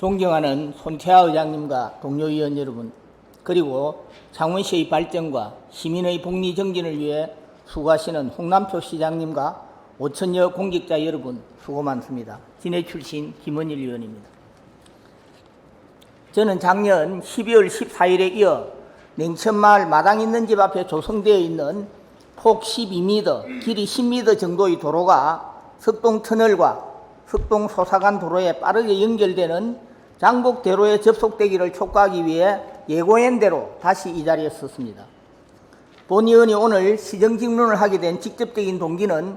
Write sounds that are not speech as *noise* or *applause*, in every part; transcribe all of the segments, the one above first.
존경하는 손태하 의장님과 동료 의원 여러분, 그리고 창원시의 발전과 시민의 복리 정진을 위해 수고하시는 홍남표 시장님과 5천여 공직자 여러분 수고 많습니다. 진해 출신 김원일 의원입니다. 저는 작년 12월 14일에 이어 냉천마을 마당 있는 집 앞에 조성되어 있는 폭 12m, 길이 10m 정도의 도로가 석동 터널과 석동 소사간 도로에 빠르게 연결되는 장복대로에 접속되기를 촉구하기 위해 예고한 대로 다시 이 자리에 섰습니다. 본 의원이 오늘 시정 질문을 하게 된 직접적인 동기는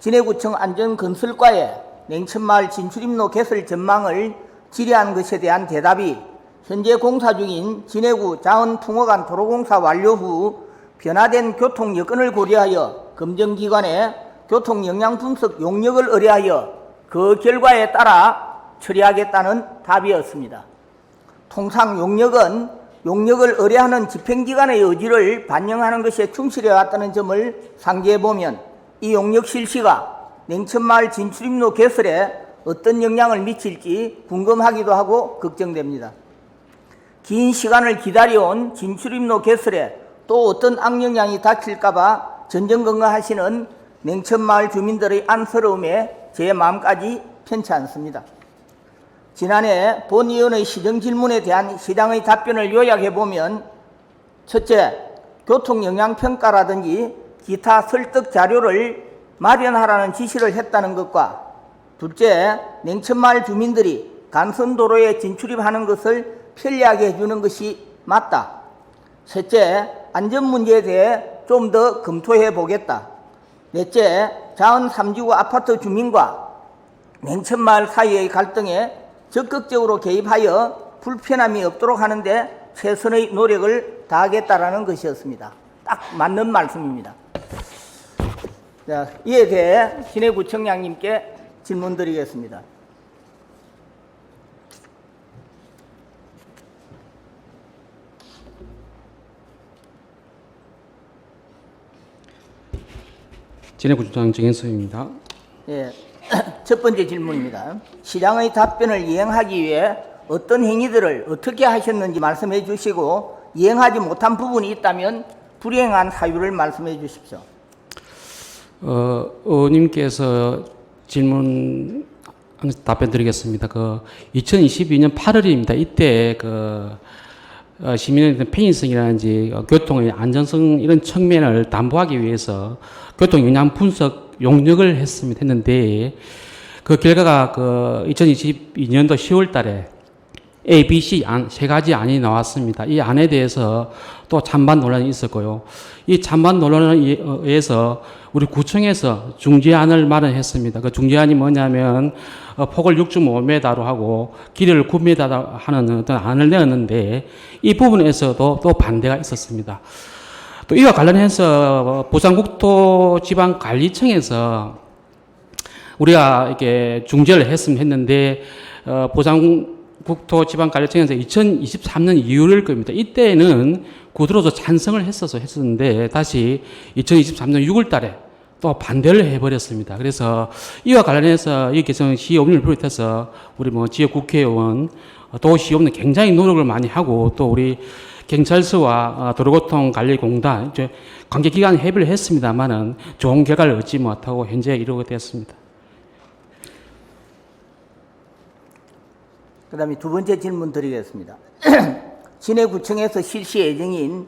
진해구청 안전건설과의 냉천마을 진출입로 개설 전망을 질의한 것에 대한 대답이 현재 공사 중인 진해구 자원풍어간 도로공사 완료 후 변화된 교통 여건을 고려하여 검정기관의 교통 영향 분석 용역을 의뢰하여 그 결과에 따라 처리하겠다는 답이었습니다. 통상 용역은 용역을 의뢰하는 집행기관의 의지를 반영하는 것에 충실해 왔다는 점을 상기해 보면 이 용역 실시가 냉천마을 진출입로 개설에 어떤 영향을 미칠지 궁금하기도 하고 걱정됩니다. 긴 시간을 기다려온 진출입로 개설에 또 어떤 악영향이 닥칠까봐 전전긍긍하시는 냉천마을 주민들의 안쓰러움에 제 마음까지 편치 않습니다. 지난해 본 의원의 시정 질문에 대한 시장의 답변을 요약해 보면 첫째, 교통 영향 평가라든지 기타 설득 자료를 마련하라는 지시를 했다는 것과 둘째, 냉천마을 주민들이 간선도로에 진출입하는 것을 편리하게 해주는 것이 맞다. 셋째, 안전 문제에 대해 좀 더 검토해 보겠다. 넷째, 자원 3지구 아파트 주민과 냉천마을 사이의 갈등에 적극적으로 개입하여 불편함이 없도록 하는데 최선의 노력을 다하겠다라는 것이었습니다. 딱 맞는 말씀입니다. 자, 이에 대해 진해구청장님께 질문 드리겠습니다. 진해구청장 정현석입니다. 예, *coughs* 첫 번째 질문입니다. 시장의 답변을 이행하기 위해 어떤 행위들을 어떻게 하셨는지 말씀해 주시고 이행하지 못한 부분이 있다면 불이행한 사유를 말씀해 주십시오. 어, 의원님께서 질문 답변 드리겠습니다. 그 2022년 8월입니다. 이때 그 어, 시민의 편의성이라든지 어, 교통의 안전성 이런 측면을 담보하기 위해서 교통 영향 분석 용역을 했습니다. 했는데 그 결과가 그 2022년도 10월 달에 A, B, C 안, 세 가지 안이 나왔습니다. 이 안에 대해서 또 찬반 논란이 있었고요. 이 찬반 논란에 의해서 우리 구청에서 중재안을 마련했습니다. 그 중재안이 뭐냐면 어, 폭을 6.5m로 하고 길이를 9m 하는 어떤 안을 내었는데 이 부분에서도 또 반대가 있었습니다. 또 이와 관련해서 부산국토 지방관리청에서 우리가 이렇게 중재를 했으면 했는데 어, 부산국토 지방관리청에서 2023년 2월일 겁니다. 이때는 구두로서 찬성을 했어서 했었는데 다시 2023년 6월달에 또 반대를 해버렸습니다. 그래서 이와 관련해서 이 개정 시의원을 비롯해서 우리 뭐 지역 국회의원 어, 또 시의원은 굉장히 노력을 많이 하고 또 우리 경찰서와 어, 도로교통관리공단 관계기관 협의를 했습니다만은 좋은 결과를 얻지 못하고 현재 이루게 되었습니다. 그 다음에 두 번째 질문 드리겠습니다. *clears throat* 진해구청에서 실시 예정인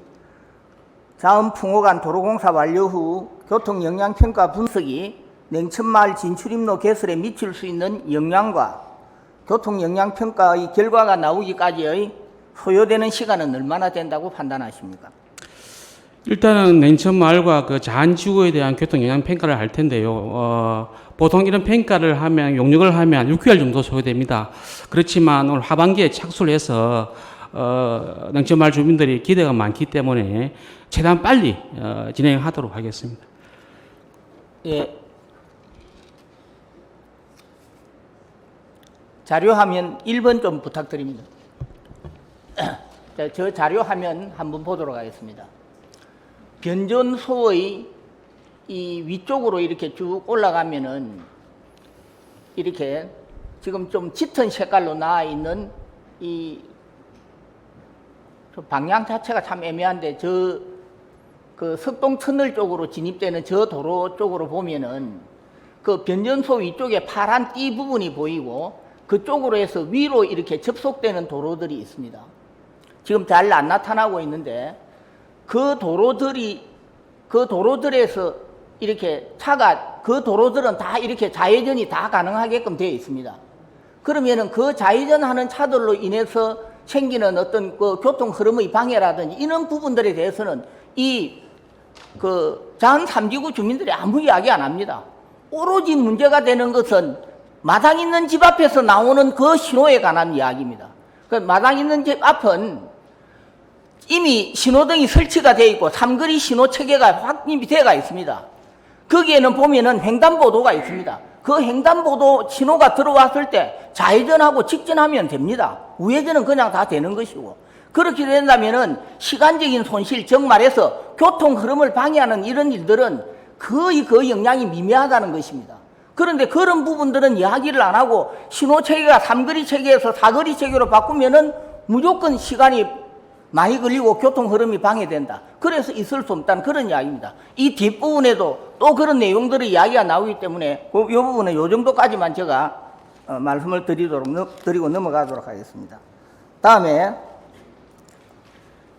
자원풍호간 도로공사 완료 후 교통영향평가 분석이 냉천마을 진출입로 개설에 미칠 수 있는 영향과 교통영향평가의 결과가 나오기까지의 소요되는 시간은 얼마나 된다고 판단하십니까? 일단은 냉천 마을과 그 자한지구에 대한 교통 영향 평가를 할 텐데요. 어, 보통 이런 평가를 하면 용역을 하면 6개월 정도 소요됩니다. 그렇지만 오늘 하반기에 착수를 해서 어, 냉천 마을 주민들이 기대가 많기 때문에 최대한 빨리 어, 진행하도록 하겠습니다. 예. 자료 화면 1번 좀 부탁드립니다. 자, 저 자료 화면 한번 보도록 하겠습니다. 변전소의 이 위쪽으로 이렇게 쭉 올라가면은 이렇게 지금 좀 짙은 색깔로 나와 있는 이저 방향 자체가 참 애매한데 저 그 석동 터널 쪽으로 진입되는 저 도로 쪽으로 보면은 그 변전소 위쪽에 파란 띠 부분이 보이고 그쪽으로 해서 위로 이렇게 접속되는 도로들이 있습니다. 지금 잘 안 나타나고 있는데 그 도로들이 그 도로들에서 이렇게 차가 그 도로들은 다 이렇게 좌회전이 다 가능하게끔 되어 있습니다. 그러면은 그 좌회전하는 차들로 인해서 생기는 어떤 그 교통 흐름의 방해라든지 이런 부분들에 대해서는 이 그장 삼지구 주민들이 아무 이야기 안 합니다. 오로지 문제가 되는 것은 마당 있는 집 앞에서 나오는 그 신호에 관한 이야기입니다. 그 마당 있는 집 앞은 이미 신호등이 설치가 되어 있고 삼거리 신호 체계가 확립이 되어 있습니다. 거기에는 보면은 횡단보도가 있습니다. 그 횡단보도 신호가 들어왔을 때 좌회전하고 직진하면 됩니다. 우회전은 그냥 다 되는 것이고. 그렇게 된다면은 시간적인 손실, 즉 말해서 교통 흐름을 방해하는 이런 일들은 거의 그 영향이 미미하다는 것입니다. 그런데 그런 부분들은 이야기를 안 하고 신호 체계가 삼거리 체계에서 사거리 체계로 바꾸면은 무조건 시간이 많이 걸리고 교통 흐름이 방해된다. 그래서 있을 수 없다는 그런 이야기입니다. 이 뒷부분에도 또 그런 내용들의 이야기가 나오기 때문에 그, 이 부분은 이 정도까지만 제가 어, 말씀을 드리도록, 넘- 드리고 넘어가도록 하겠습니다. 다음에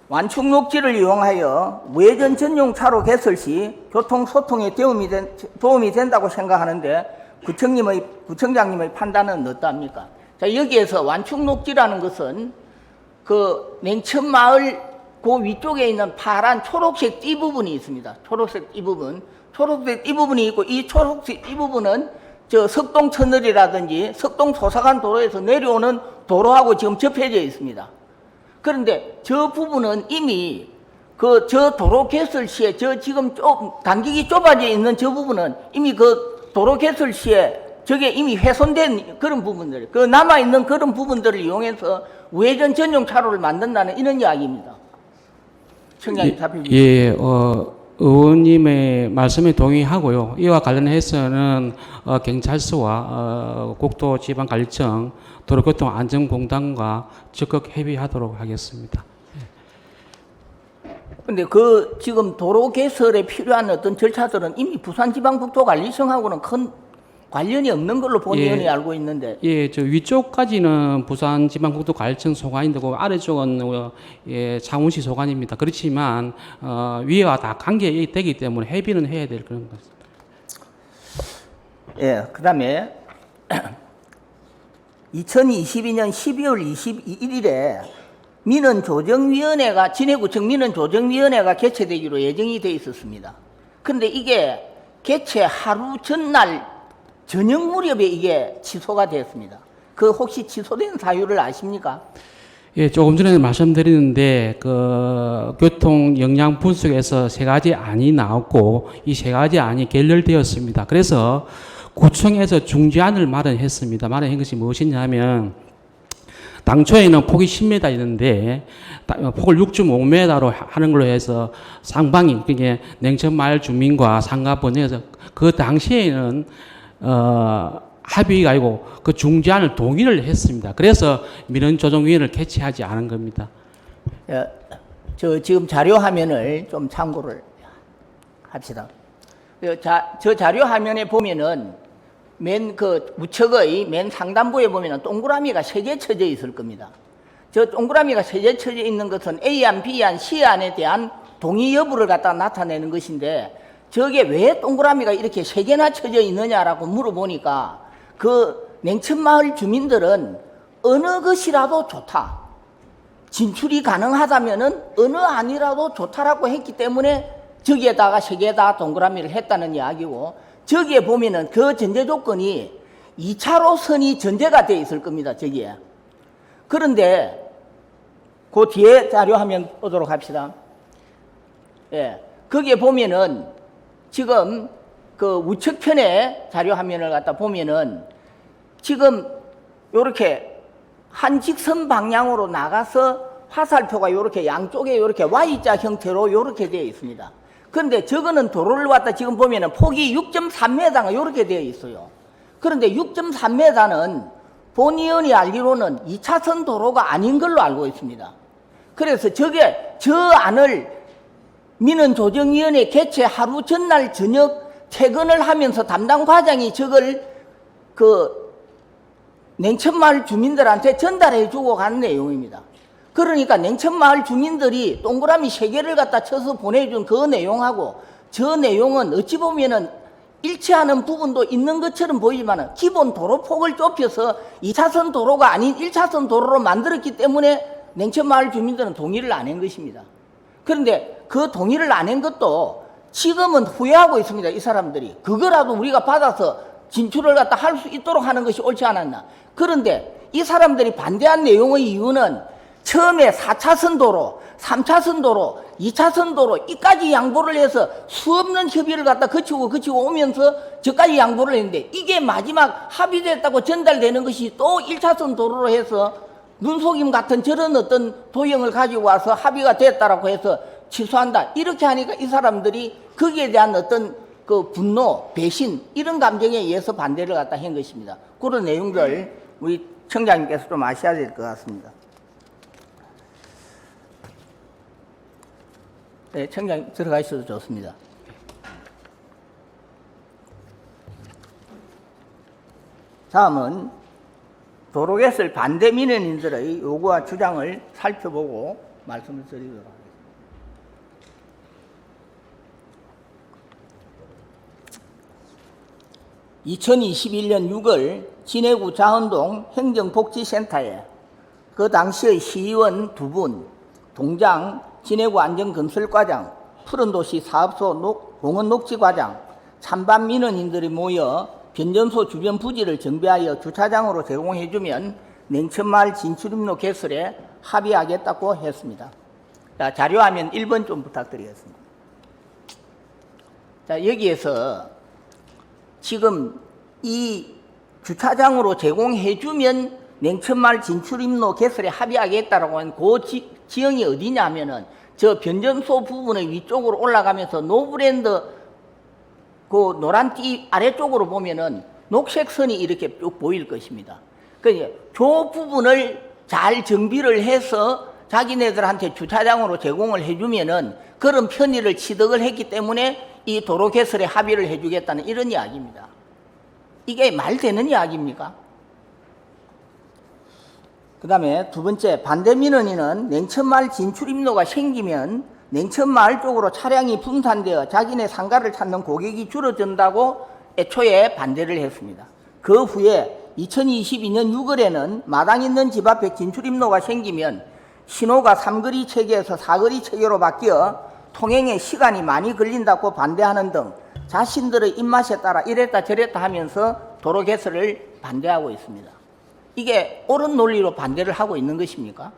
완충 녹지를 이용하여 우회전 전용 차로 개설 시 교통 소통에 도움이, 된, 도움이 된다고 생각하는데 구청님의 구청장님의 판단은 어떠합니까? 자 여기에서 완충 녹지라는 것은 그 냉천 마을 그 위쪽에 있는 파란 초록색 띠 부분이 있습니다. 초록색 이 부분, 초록색 이 부분이 있고 이 초록색 이 부분은 저 석동 터널이라든지 석동 소사관 도로에서 내려오는 도로하고 지금 접해져 있습니다. 그런데 저 부분은 이미 그 저 도로 개설 시에 저 지금 좀 간격이 좁아져 있는 저 부분은 이미 그 도로 개설 시에 저게 이미 훼손된 그런 부분들, 그 남아 있는 그런 부분들을 이용해서 우회전 전용 차로를 만든다는 이런 이야기입니다. 청장님 답해 주시죠. 예, 어, 의원님의 말씀에 동의하고요. 이와 관련해서는 어, 경찰서와 어, 국토지방관리청 도로교통안전공단과 적극 협의하도록 하겠습니다. 근데 그 지금 도로 개설에 필요한 어떤 절차들은 이미 부산지방국토관리청하고는 큰 관련이 없는 걸로 본 예. 의원이 알고 있는데 예, 저 위쪽까지는 부산 지방국토관리청 소관인데 그 아래쪽은 어, 예, 창원시 소관입니다. 그렇지만 어, 위와 다 관계되기 때문에 협의는 해야 될 그런 것. 예, 그 다음에 2022년 *clears throat* 12월 21일에 민원 조정위원회가 진해구청 민원 조정위원회가 개최되기로 예정이 돼 있었습니다. 근데 이게 개최 하루 전날 저녁 무렵에 이게 취소가 됐습니다. 그 혹시 취소된 사유를 아십니까? 예, 조금 전에 말씀드렸는데 그 교통 영향 분석에서 세 가지 안이 나왔고 이 세 가지 안이 결렬되었습니다. 그래서 구청에서 중지안을 마련했습니다. 마련한 것이 무엇이냐면 당초에는 폭이 10m였는데 폭을 6.5m로 하는 걸로 해서 상방이 그게 냉천마을 주민과 상가 번에서 그 당시에는 어 합의가 아니고 그 중지안을 동의를 했습니다. 그래서 민원조정위원회를 개최하지 않은 겁니다. 예, 저 지금 자료 화면을 좀 참고를 합시다. 그 자, 저 자료 화면에 보면은 맨 그 우측의 맨 상단부에 보면은 동그라미가 세 개 쳐져 있을 겁니다. 저 동그라미가 세 개 쳐져 있는 것은 A안, B안, C안에 대한 동의 여부를 갖다 나타내는 것인데 저게 왜 동그라미가 이렇게 세 개나 쳐져 있느냐라고 물어보니까 그 냉천마을 주민들은 어느 것이라도 좋다. 진출이 가능하다면은 어느 안이라도 좋다라고 했기 때문에 저기에다가 세 개 다 동그라미를 했다는 이야기고 저기에 보면은 그 전제 조건이 2차로 선이 전제가 돼 있을 겁니다. 저기에. 그런데 그 뒤에 자료 화면 보도록 합시다. 예. 거기에 보면은 지금 그 우측편에 자료 화면을 갖다 보면은 지금 요렇게 한 직선 방향으로 나가서 화살표가 요렇게 양쪽에 요렇게 Y자 형태로 요렇게 되어 있습니다. 그런데 저거는 도로를 왔다 지금 보면은 폭이 6.3m가 요렇게 되어 있어요. 그런데 6.3m는 본 의원이 알기로는 2차선 도로가 아닌 걸로 알고 있습니다. 그래서 저게 저 안을 민원 조정위원회 개최 하루 전날 저녁 퇴근을 하면서 담당 과장이 저걸 그 냉천마을 주민들한테 전달해 주고 간 내용입니다. 그러니까 냉천마을 주민들이 동그라미 세 개를 갖다 쳐서 보내준 그 내용하고 저 내용은 어찌 보면은 일치하는 부분도 있는 것처럼 보이지만 기본 도로 폭을 좁혀서 2차선 도로가 아닌 1차선 도로로 만들었기 때문에 냉천마을 주민들은 동의를 안 한 것입니다. 그런데 그 동의를 안 한 것도 지금은 후회하고 있습니다. 이 사람들이. 그거라도 우리가 받아서 진출을 갖다 할 수 있도록 하는 것이 옳지 않았나. 그런데 이 사람들이 반대한 내용의 이유는 처음에 4차선 도로, 3차선 도로, 2차선 도로 이까지 양보를 해서 수없는 협의를 갖다 거치고 거치고 오면서 저까지 양보를 했는데 이게 마지막 합의됐다고 전달되는 것이 또 1차선 도로로 해서 눈속임 같은 저런 어떤 도형을 가지고 와서 합의가 됐다라고 해서 취소한다. 이렇게 하니까 이 사람들이 거기에 대한 어떤 그 분노, 배신 이런 감정에 의해서 반대를 갖다 한 것입니다. 그런 내용들 우리 청장님께서 좀 아셔야 될 것 같습니다. 네, 청장 들어가셔도 좋습니다. 다음은 도로개설 반대 민원인들의 요구와 주장을 살펴보고 말씀을 드리도록 하겠습니다. 2021년 6월 진해구 자헌동 행정복지센터에 그 당시의 시의원 두 분, 동장 진해구 안전건설과장, 푸른도시 사업소 녹- 공원 녹지과장, 찬반 민원인들이 모여 변전소 주변 부지를 정비하여 주차장으로 제공해주면 냉천마을 진출입로 개설에 합의하겠다고 했습니다. 자, 자료화면 1번 좀 부탁드리겠습니다. 자, 여기에서 지금 이 주차장으로 제공해주면 냉천마을 진출입로 개설에 합의하겠다라고 하는 그 지, 지형이 어디냐면은 저 변전소 부분의 위쪽으로 올라가면서 노브랜드 그 노란 띠 아래쪽으로 보면은 녹색 선이 이렇게 쭉 보일 것입니다. 그러니까 저 부분을 잘 정비를 해서 자기네들한테 주차장으로 제공을 해주면은 그런 편의를 취득을 했기 때문에 이 도로 개설에 합의를 해주겠다는 이런 이야기입니다. 이게 말 되는 이야기입니까? 그 다음에 두 번째, 반대 민원인은 냉천마을 진출 입로가 생기면 냉천마을 쪽으로 차량이 분산되어 자기네 상가를 찾는 고객이 줄어든다고 애초에 반대를 했습니다. 그 후에 2022년 6월에는 마당 있는 집 앞에 진출 입로가 생기면 신호가 삼거리 체계에서 사거리 체계로 바뀌어 통행에 시간이 많이 걸린다고 반대하는 등 자신들의 입맛에 따라 이랬다 저랬다 하면서 도로 개설을 반대하고 있습니다. 이게 옳은 논리로 반대를 하고 있는 것입니까?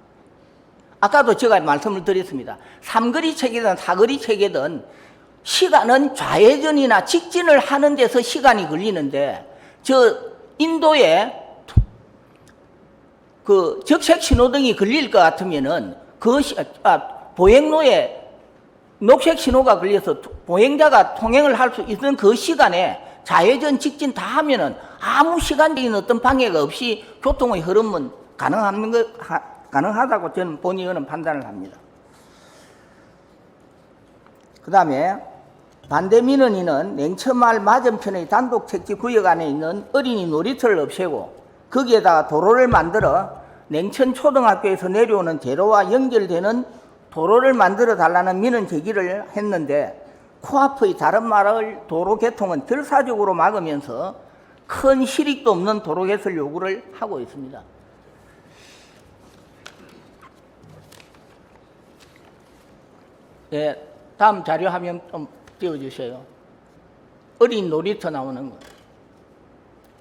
아까도 제가 말씀을 드렸습니다. 삼거리 체계든 사거리 체계든 시간은 좌회전이나 직진을 하는 데서 시간이 걸리는데 저 인도에 그 적색 신호등이 걸릴 것 같으면은 그 시, 아, 보행로에 녹색 신호가 걸려서 투- 보행자가 통행을 할 수 있는 그 시간에 좌회전 직진 다 하면은 아무 시간적인 어떤 방해가 없이 교통의 흐름은 가능한 것, 하, 가능하다고 저는 본의원은 판단을 합니다. 그 다음에 반대 민원인은 냉천마을 맞은편의 단독 택지 구역 안에 있는 어린이 놀이터를 없애고 거기에다가 도로를 만들어 냉천 초등학교에서 내려오는 대로와 연결되는 도로를 만들어 달라는 민원 제기를 했는데 코앞의 다른 마을 도로 개통은 결사적으로 막으면서 큰 실익도 없는 도로 개설 요구를 하고 있습니다. 예, 다음 자료 화면 좀 띄워주세요. 어린 놀이터 나오는 거.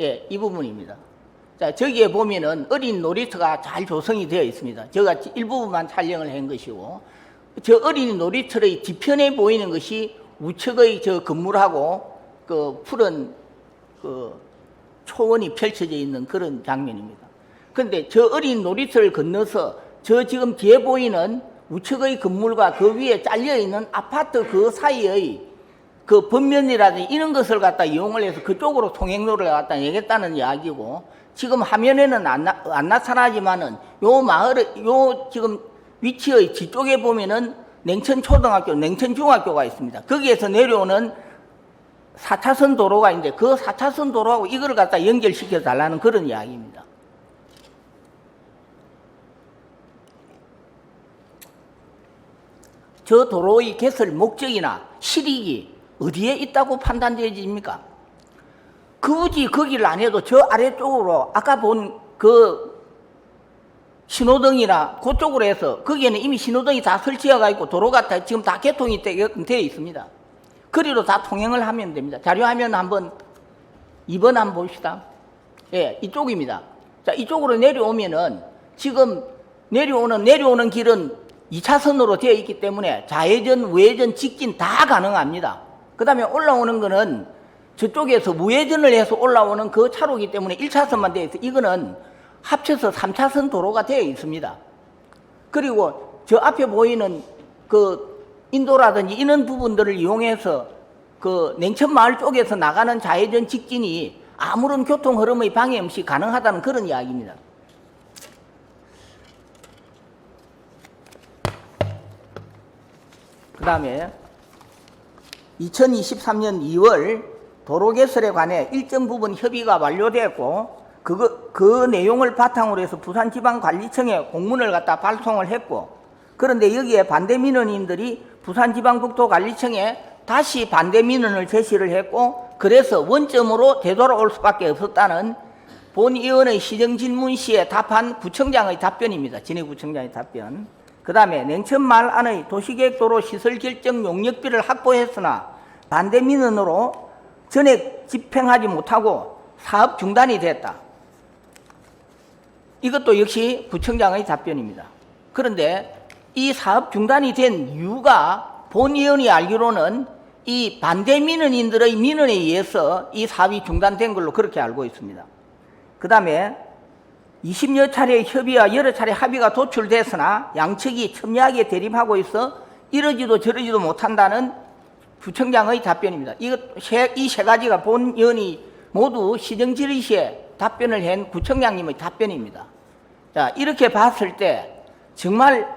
예, 이 부분입니다. 자, 저기에 보면은 어린 놀이터가 잘 조성이 되어 있습니다. 제가 일부분만 촬영을 한 것이고, 저 어린 놀이터의 뒤편에 보이는 것이 우측의 저 건물하고 그 푸른 그 초원이 펼쳐져 있는 그런 장면입니다. 그런데 저 어린 놀이터를 건너서 저 지금 뒤에 보이는 우측의 건물과 그 위에 잘려 있는 아파트 그 사이의 그 번면이라든지 이런 것을 갖다 이용을 해서 그쪽으로 통행로를 갖다 내겠다는 이야기고 지금 화면에는 안, 나, 안 나타나지만은 요 마을의 요 지금 위치의 뒤쪽에 보면은 냉천 초등학교, 냉천 중학교가 있습니다. 거기에서 내려오는 4차선 도로가 있는데 그 4차선 도로하고 이걸 갖다 연결시켜 달라는 그런 이야기입니다. 저 도로의 개설 목적이나 실익이 어디에 있다고 판단되어집니까? 굳이 거기를 안 해도 저 아래쪽으로 아까 본 그 신호등이나 그쪽으로 해서 거기에는 이미 신호등이 다 설치가 있고 도로가 다 지금 다 개통이 되어 있습니다. 그리로 다 통행을 하면 됩니다. 자료화면 한번 2번 한번 봅시다. 예, 이쪽입니다. 자, 이쪽으로 내려오면은 지금 내려오는 내려오는 길은 2차선으로 되어 있기 때문에 좌회전, 우회전, 직진 다 가능합니다. 그 다음에 올라오는 거는 저쪽에서 우회전을 해서 올라오는 그 차로기 때문에 1차선만 되어 있어. 이거는 합쳐서 3차선 도로가 되어 있습니다. 그리고 저 앞에 보이는 그 인도라든지 이런 부분들을 이용해서 그 냉천 마을 쪽에서 나가는 좌회전 직진이 아무런 교통 흐름의 방해 없이 가능하다는 그런 이야기입니다. 그 다음에 2023년 2월 도로 개설에 관해 일정 부분 협의가 완료됐고 그거, 그 내용을 바탕으로 해서 부산지방관리청에 공문을 갖다 발송을 했고 그런데 여기에 반대 민원인들이 부산지방국토관리청에 다시 반대 민원을 제시를 했고 그래서 원점으로 되돌아올 수밖에 없었다는 본 의원의 시정질문 시에 답한 구청장의 답변입니다. 진해구청장의 답변. 그 다음에 냉천마을 안의 도시계획도로 시설 결정 용역비를 확보했으나 반대 민원으로 전액 집행하지 못하고 사업 중단이 됐다. 이것도 역시 구청장의 답변입니다. 그런데 이 사업 중단이 된 이유가 본 의원이 알기로는 이 반대 민원인들의 민원에 의해서 이 사업이 중단된 걸로 그렇게 알고 있습니다. 그 다음에 20여 차례 협의와 여러 차례 합의가 도출됐으나 양측이 첨예하게 대립하고 있어 이러지도 저러지도 못한다는 부청장의 답변입니다. 이것 이세 가지가 본 의원이 모두 시정 질의 시에 답변을 한 구청장님의 답변입니다. 자 이렇게 봤을 때 정말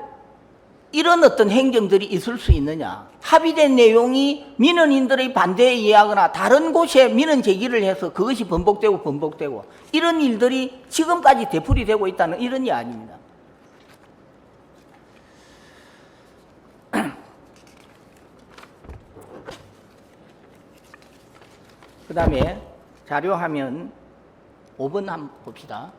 이런 어떤 행정들이 있을 수 있느냐? 합의된 내용이 민원인들의 반대에 의하거나 다른 곳에 민원 제기를 해서 그것이 번복되고 번복되고 이런 일들이 지금까지 되풀이되고 있다는 이런 이야기입니다. 그 다음에 자료화면 5번 한번 봅시다.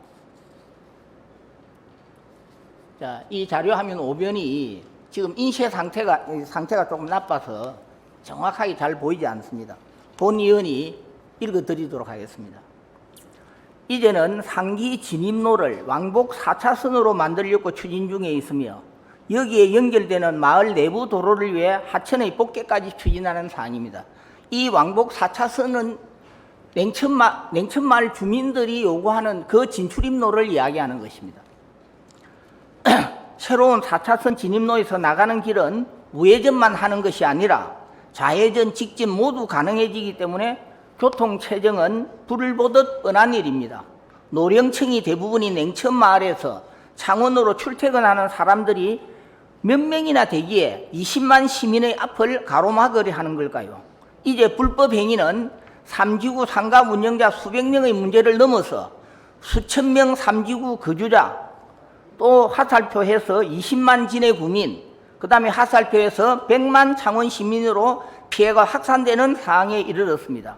자, 이 자료화면 5변이 지금 인쇄 상태가, 이 상태가 조금 나빠서 정확하게 잘 보이지 않습니다. 본 의원이 읽어드리도록 하겠습니다. 이제는 상기 진입로를 왕복 4차선으로 만들려고 추진 중에 있으며 여기에 연결되는 마을 내부 도로를 위해 하천의 복개까지 추진하는 사안입니다. 이 왕복 4차선은 냉천마, 냉천마을 주민들이 요구하는 그 진출입로를 이야기하는 것입니다. *clears throat* 새로운 4차선 진입로에서 나가는 길은 우회전만 하는 것이 아니라 좌회전, 직진 모두 가능해지기 때문에 교통 체증은 불을 보듯 뻔한 일입니다. 노령층이 대부분이 냉천 마을에서 창원으로 출퇴근하는 사람들이 몇 명이나 되기에 20만 시민의 앞을 가로막으려 하는 걸까요? 이제 불법 행위는 삼지구 상가 운영자 수백 명의 문제를 넘어서 수천 명 삼지구 거주자 또 하살표해서 20만 진의 구민, 그 다음에 하살표에서 100만 창원 시민으로 피해가 확산되는 상황에 이르렀습니다.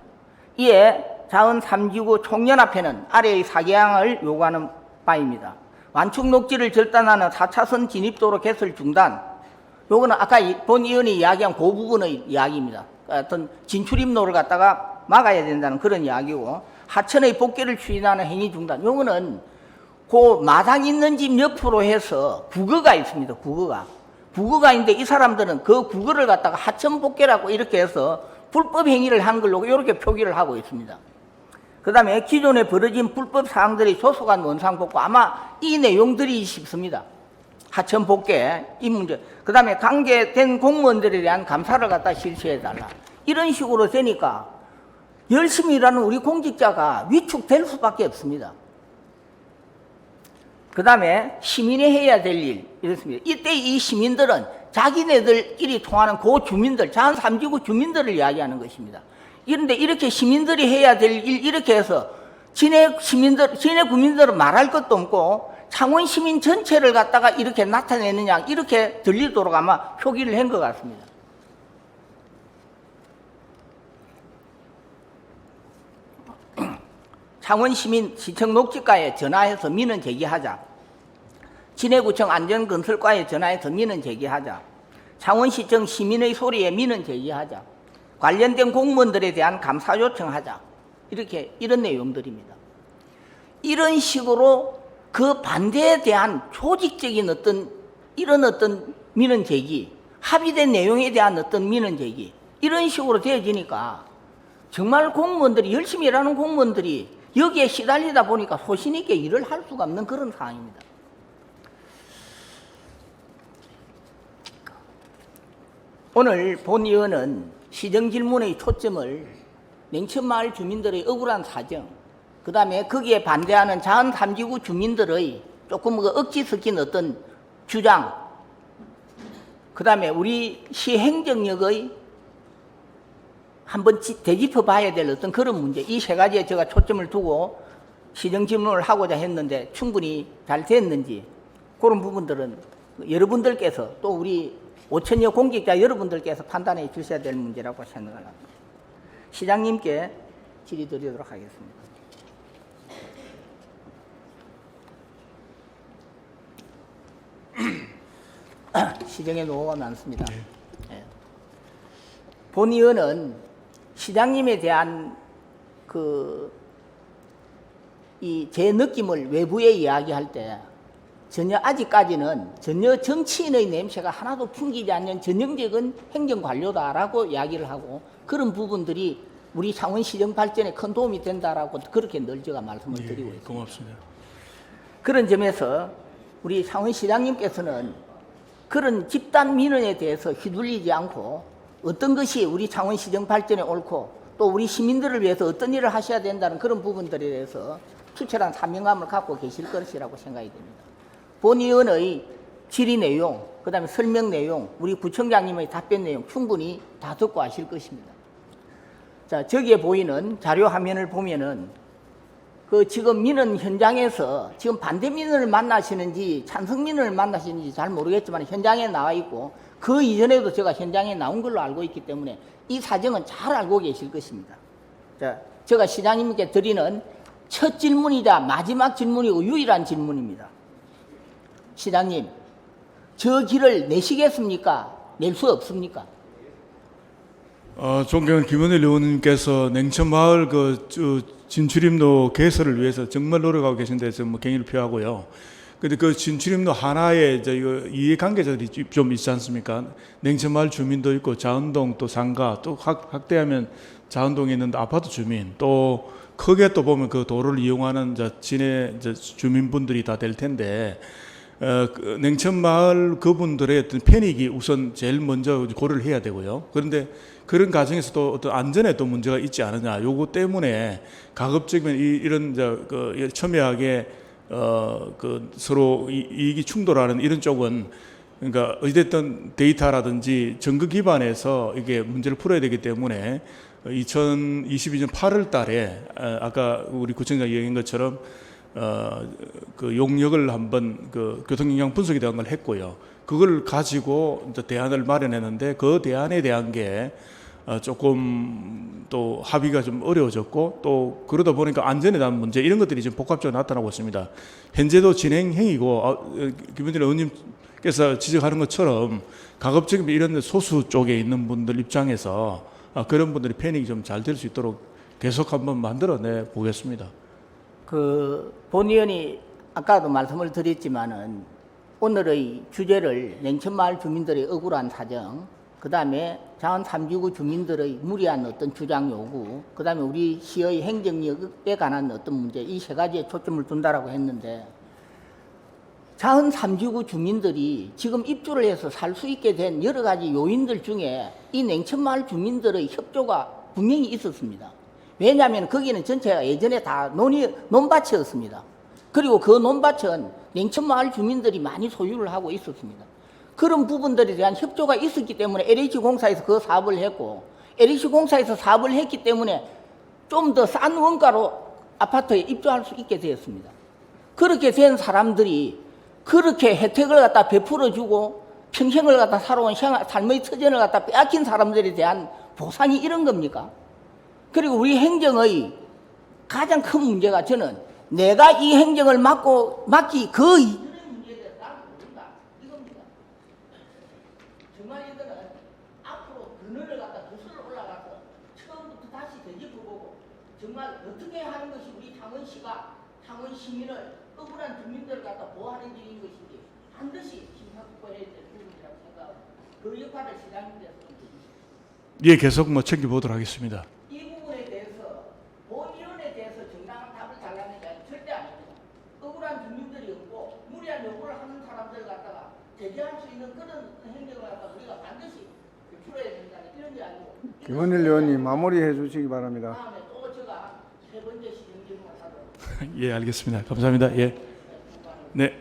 이에 자은 삼지구 총연합회는 아래의 사개항을 요구하는 바입니다. 완충 녹지를 절단하는 4차선 진입도로 개설 중단. 요거는 아까 이- 본 의원이 이야기한 그 부분의 이야기입니다. 어떤 진출입로를 갖다가 막아야 된다는 그런 이야기고 하천의 복귀를 추진하는 행위 중단. 요거는 그 마당 있는 집 옆으로 해서 국어가 있습니다. 국어가. 국어가 있는데 이 사람들은 그 국어를 갖다가 하천 복귀라고 이렇게 해서 불법 행위를 한 걸로 이렇게 표기를 하고 있습니다. 그 다음에 기존에 벌어진 불법 사항들이 조속한 원상 복구 아마 이 내용들이 싶습니다. 하천 복귀 이 문제. 그 다음에 관계된 공무원들에 대한 감사를 갖다 실시해 달라. 이런 식으로 되니까 열심히 일하는 우리 공직자가 위축될 수밖에 없습니다. 그 다음에 시민이 해야 될 일, 이렇습니다. 이때 이 시민들은 자기네들끼리 통하는 그 주민들, 자한 삼지구 주민들을 이야기하는 것입니다. 그런데 이렇게 시민들이 해야 될 일, 이렇게 해서 진해 시민들, 진해 구민들은 말할 것도 없고 창원 시민 전체를 갖다가 이렇게 나타내느냐, 이렇게 들리도록 아마 표기를 한 것 같습니다. *clears throat* 창원 시민 시청 녹지과에 전화해서 민원 제기하자. 진해구청 안전건설과에 전화해서 민원 제기하자. 창원시청 시민의 소리에 민원 제기하자. 관련된 공무원들에 대한 감사 요청하자. 이렇게 이런 내용들입니다. 이런 식으로 그 반대에 대한 조직적인 어떤 이런 어떤 민원 제기, 합의된 내용에 대한 어떤 민원 제기 이런 식으로 되어지니까 정말 공무원들이 열심히 일하는 공무원들이 여기에 시달리다 보니까 소신 있게 일을 할 수가 없는 그런 상황입니다. 오늘 본 의원은 시정 질문의 초점을 냉천마을 주민들의 억울한 사정, 그 다음에 거기에 반대하는 자은 삼지구 주민들의 조금 그 억지 섞인 어떤 주장, 그 다음에 우리 시 행정력의 한번 지- 되짚어 봐야 될 어떤 그런 문제, 이 세 가지에 제가 초점을 두고 시정 질문을 하고자 했는데 충분히 잘 됐는지 그런 부분들은 여러분들께서 또 우리 5천여 공직자 여러분들께서 판단해 주셔야 될 문제라고 생각을 합니다. 시장님께 질의 드리도록 하겠습니다. *coughs* 시정에 노고가 많습니다. 예. 본 의원은 시장님에 대한 그, 이 제 느낌을 외부에 이야기할 때 전혀 아직까지는 전혀 정치인의 냄새가 하나도 풍기지 않는 전형적인 행정관료다라고 이야기를 하고 그런 부분들이 우리 창원 시정 발전에 큰 도움이 된다라고 그렇게 늘 제가 말씀을 드리고 예, 있습니다. 고맙습니다. 그런 점에서 우리 창원 시장님께서는 그런 집단 민원에 대해서 휘둘리지 않고 어떤 것이 우리 창원시정 발전에 옳고 또 우리 시민들을 위해서 어떤 일을 하셔야 된다는 그런 부분들에 대해서 투철한 사명감을 갖고 계실 것이라고 생각이 됩니다. 본 의원의 질의 내용, 그 다음에 설명 내용, 우리 구청장님의 답변 내용 충분히 다 듣고 아실 것입니다. 자, 저기에 보이는 자료 화면을 보면은 그 지금 민원 현장에서 지금 반대 민원을 만나시는지 찬성 민원을 만나시는지 잘 모르겠지만 현장에 나와 있고 그 이전에도 제가 현장에 나온 걸로 알고 있기 때문에 이 사정은 잘 알고 계실 것입니다. 자, 제가 시장님께 드리는 첫 질문이자 마지막 질문이고 유일한 질문입니다. 시장님, 저 길을 내시겠습니까? 낼 수 없습니까? 어, 존경하는 김원일 의원님께서 냉천마을 그 저, 진출입로 개설을 위해서 정말 노력하고 계신 데 서 뭐 경의를 표하고요. 근데 그 진출입로 하나에 이제 이거 이해관계자들이 좀 있지 않습니까? 냉천마을 주민도 있고 자은동 또 상가 또 확, 확대하면 자은동에 있는 아파트 주민 또 크게 또 보면 그 도로를 이용하는 저 진해 저 주민분들이 다 될 텐데 어, 그 냉천마을 그분들의 어떤 편익이 우선 제일 먼저 고려를 해야 되고요. 그런데 그런 과정에서도 어떤 안전에 또 문제가 있지 않느냐. 요거 때문에 가급적이면 이, 이런 저그 첨예하게 어 그 서로 이, 이익이 충돌하는 이런 쪽은 그러니까 어찌됐든 데이터라든지 증거 기반에서 이게 문제를 풀어야 되기 때문에 2022년 8월 달에 어, 아까 우리 구청장 얘기한 것처럼 어, 그 용역을 한번 그 교통영향 분석에 대한 걸 했고요. 그걸 가지고 이제 대안을 마련했는데 그 대안에 대한 게 어, 조금 또 합의가 좀 어려워졌고 또 그러다 보니까 안전에 대한 문제 이런 것들이 지금 복합적으로 나타나고 있습니다. 현재도 진행형이고 어, 김현진 의원님께서 지적하는 것처럼 가급적이면 이런 소수 쪽에 있는 분들 입장에서 아, 그런 분들이 패닉이 좀 잘 될 수 있도록 계속 한번 만들어내 보겠습니다. 그 본의원이 아까도 말씀을 드렸지만은 오늘의 주제를 냉천마을 주민들의 억울한 사정, 그 다음에 자원 삼지구 주민들의 무리한 어떤 주장 요구, 그 다음에 우리 시의 행정력에 관한 어떤 문제 이 세 가지에 초점을 둔다라고 했는데 자은 삼지구 주민들이 지금 입주를 해서 살 수 있게 된 여러 가지 요인들 중에 이 냉천마을 주민들의 협조가 분명히 있었습니다. 왜냐하면 거기는 전체가 예전에 다 논이 논밭이었습니다. 그리고 그 논밭은 냉천마을 주민들이 많이 소유를 하고 있었습니다. 그런 부분들에 대한 협조가 있었기 때문에 LH공사에서 그 사업을 했고 LH공사에서 사업을 했기 때문에 좀 더 싼 원가로 아파트에 입주할 수 있게 되었습니다. 그렇게 된 사람들이 그렇게 혜택을 갖다 베풀어 주고 평생을 갖다 살아온 생- 삶의 터전을 갖다 빼앗긴 사람들에 대한 보상이 이런 겁니까? 그리고 우리 행정의 가장 큰 문제가 저는 내가 이 행정을 맡고 맡기 그. 정말. 예, 계속 뭐 챙겨보도록 하겠습니다. 이 부분에 대해서 본의원에 대해서 정당한 답을 달라는 게 절대 아닙니다. 억울한 주민들이 없고 무리한 요구를 하는 사람들 갖다가 제재할 수 있는 그런 행정을 갖다 우리가 반드시 풀어야 된다는 이런 게 아니고 김원일 의원님 마무리해 주시기 바랍니다. *laughs* 예, 알겠습니다. 감사합니다. 예. 네.